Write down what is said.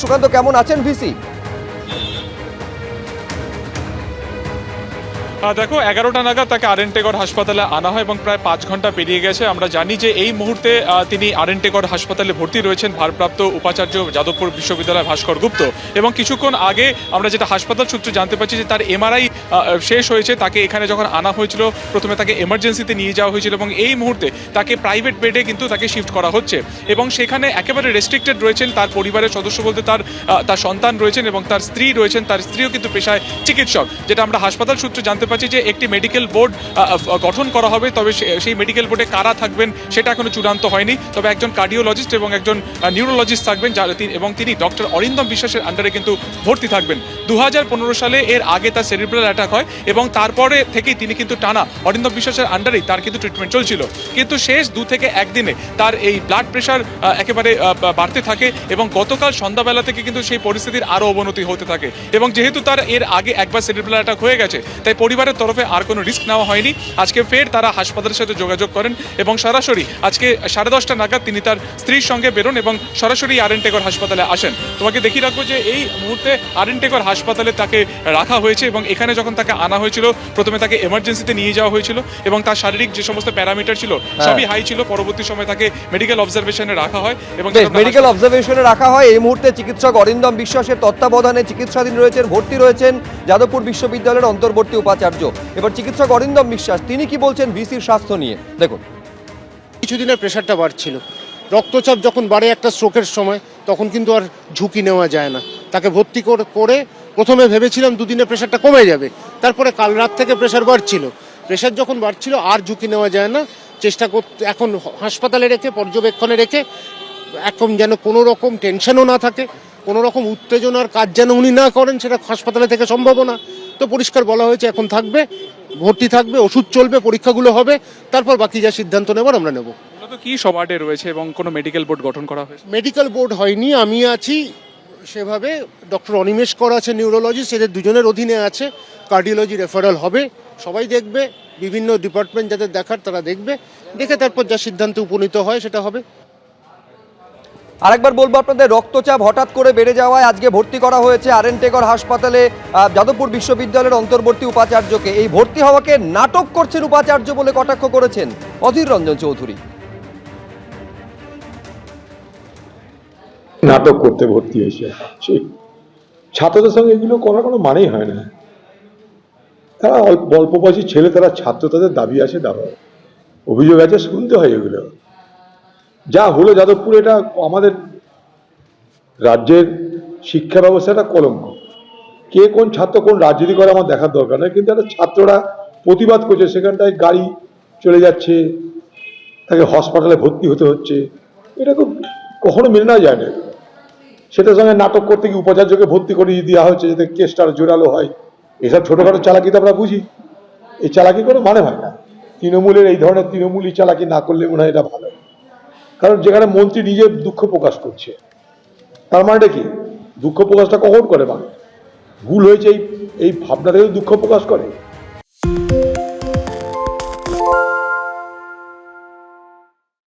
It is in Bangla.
সুকান্ত কেমন আছেন ভিসি? দেখো, এগারোটা নাগাদ তাকে আরেন্টেগড় হাসপাতালে আনা হয় এবং প্রায় পাঁচ ঘণ্টা পেরিয়ে গেছে। আমরা জানি যে এই মুহূর্তে তিনি আরেন্টেগড় হাসপাতালে ভর্তি রয়েছেন ভারপ্রাপ্ত উপাচার্য যাদবপুর বিশ্ববিদ্যালয় ভাস্কর গুপ্ত। এবং কিছুক্ষণ আগে আমরা যেটা হাসপাতাল সূত্রে জানতে পারছি যে তার এমআরআই শেষ হয়েছে। তাকে এখানে যখন আনা হয়েছিল, প্রথমে তাকে এমার্জেন্সিতে নিয়ে যাওয়া হয়েছিল এবং এই মুহূর্তে তাকে প্রাইভেট বেডে কিন্তু তাকে শিফট করা হচ্ছে। এবং সেখানে একেবারে রেস্ট্রিক্টেড রয়েছেন, তার পরিবারের সদস্য বলতে তার তার সন্তান রয়েছেন এবং তার স্ত্রী রয়েছেন। তার স্ত্রীও কিন্তু পেশায় চিকিৎসক, যেটা আমরা হাসপাতাল সূত্রে জানতে পারছি যে একটি মেডিকেল বোর্ড গঠন করা হবে, তবে সেই মেডিকেল বোর্ডে কারা থাকবেন সেটা এখনও চূড়ান্ত হয়নি। তবে একজন কার্ডিওলজিস্ট এবং একজন নিউরোলজিস্ট থাকবেন, যার তিনি- এবং তিনি ডক্টর অরিন্দম বিশ্বাসের আন্ডারে কিন্তু ভর্তি থাকবেন। দু হাজার পনেরো সালে এর আগে তার সেরিব্রাল অ্যাটাক হয় এবং তারপরে থেকেই তিনি কিন্তু টানা অরিন্দম বিশ্বাসের আন্ডারেই তার কিন্তু ট্রিটমেন্ট চলছিল। কিন্তু শেষ দু থেকে একদিনে তার এই ব্লাড প্রেশার একেবারে বাড়তে থাকে এবং গতকাল সন্ধ্যাবেলা থেকে কিন্তু সেই পরিস্থিতির আরও অবনতি হতে থাকে। এবং যেহেতু তার এর আগে একবার সেরিব্রাল অ্যাটাক হয়ে গেছে, তাই পরিবারের তরফে আর কোনো রিস্ক নেওয়া হয়নি। আজকে ফের তারা হাসপাতালের সাথে যোগাযোগ করেন এবং সরাসরি আজকে সাড়ে দশটা নাগাদ তিনি তার স্ত্রীর সঙ্গে বেরোন এবং সরাসরি আরেনটেকর হাসপাতালে আসেন। তোমাকে দেখিয়ে রাখব যে এই মুহূর্তে আরেনটেকর হাসপাতালে তাকে রাখা হয়েছে এবং এখানে যখন তাকে আনা হয়েছিল প্রথমে তাকে এমার্জেন্সিতে নিয়ে যাওয়া হয়েছিল এবং তার শারীরিক যে সমস্ত প্যারামিটার ছিল সবই হাই ছিল। পরবর্তী সময় তাকে মেডিকেল অবজারভেশনে রাখা হয় এবং মেডিকেল অবজারভেশনে রাখা হয়। এই মুহূর্তে চিকিৎসক অরিন্দম বিশ্বাসের তত্ত্বাবধানে চিকিৎসাধীন রয়েছেন ভর্তি রয়েছেন যাদবপুর বিশ্ববিদ্যালয়ের অন্তর্বর্তী উপাচার্য। এবার চিকিৎসক অরিন্দম বিশ্বাস, তিনি কি বলছেন ভিসির স্বাস্থ্য নিয়ে? দেখুন। কিছুদিনের প্রেশারটা বাড়ছিল। রক্তচাপ যখন বাড়ে একটা স্ট্রোকের সময়, তখন কিন্তু আর ঝুঁকি নেওয়া যায় না। তাকে ভর্তি করে প্রথমে ভেবেছিলাম দুদিনে প্রেশারটা কমে যাবে। তারপরে কাল রাত থেকে প্রেশার বাড়ছিল। প্রেশার যখন বাড়ছিল, আর ঝুঁকি নেওয়া যায় না। চেষ্টা করতে, এখন হাসপাতালে রেখে, পর্যবেক্ষণে রেখে, এখন যেন কোনো রকম টেনশনও না থাকে, কোনো রকম উত্তেজনার কাজ যেন উনি না করেন, সেটা হাসপাতালে থেকে সম্ভব না। তো পরিষ্কার বলা হয়েছে এখন থাকবে ভর্তি থাকবে ওষুধ চলবে পরীক্ষাগুলো হবে তারপর বাকি যা সিদ্ধান্ত নেবার আমরা নেব। কি সবার্ডে রয়েছে এবং কোনো মেডিকেল বোর্ড গঠন করা হয়েছে? মেডিকেল বোর্ড হয়নি আমি আছি সেভাবে ডক্টর অনিমেষ কর আছে নিউরোলজিস্ট এদের দুজনের অধীনে আছে কার্ডিওলজি রেফারেল হবে সবাই দেখবে বিভিন্ন ডিপার্টমেন্ট যাদের দেখার তারা দেখবে দেখে তারপর যা সিদ্ধান্তে উপনীত হয় সেটা হবে। আরেকবার বলব আপনাদের রক্তচাপ হঠাৎ করে বেড়ে যাওয়ায় আজকে ভর্তি করা হয়েছে আরএনটেকর হাসপাতালে আহ, যাদবপুর বিশ্ববিদ্যালয়ের অন্তর্বর্তী উপাচার্যকে। এই ভর্তি হওয়াকে নাটক করছেন উপাচার্য বলে কটাক্ষ করেছেন অধীর রঞ্জন চৌধুরী। নাটক করতে ভর্তি হয়েছে। সেই ছাত্রদের সঙ্গে এগুলো করার কোনো মানেই হয় না। তারা অল্প বয়সী ছেলে তারা ছাত্র তাদের দাবি আছে দাবা অভিযোগ আছে শুনতে হয় এগুলো। যা হলো যাদবপুর এটা আমাদের রাজ্যের শিক্ষা ব্যবস্থাটা কলঙ্ক। কে কোন ছাত্র কোন রাজনীতি করে আমার দেখার দরকার নেই, কিন্তু একটা ছাত্ররা প্রতিবাদ করছে, সেখানটায় গাড়ি চলে যাচ্ছে, তাকে হসপিটালে ভর্তি হতে হচ্ছে। এটা খুব কখনো মেনে নেওয়া যায় না। সেটার সঙ্গে নাটক করতে গিয়ে উপাচার্যকে ভর্তি করিয়ে দেওয়া হচ্ছে, যাতে কেসটা জোরালো হয়। এসব ছোটখাটো চালাকি তো আমরা বুঝি। এই চালাকি কোনো মানে হয় না। তৃণমূলের এই ধরনের তৃণমূলই চালাকি না করলে মনে হয় এটা ভালো। কারণ যেখানে মন্ত্রী নিজে দুঃখ প্রকাশ করছে। তার মানেটা কি? দুঃখ প্রকাশটা কখন করে মানুষ ভুল হয়েছে এই এই থেকে দুঃখ প্রকাশ করে?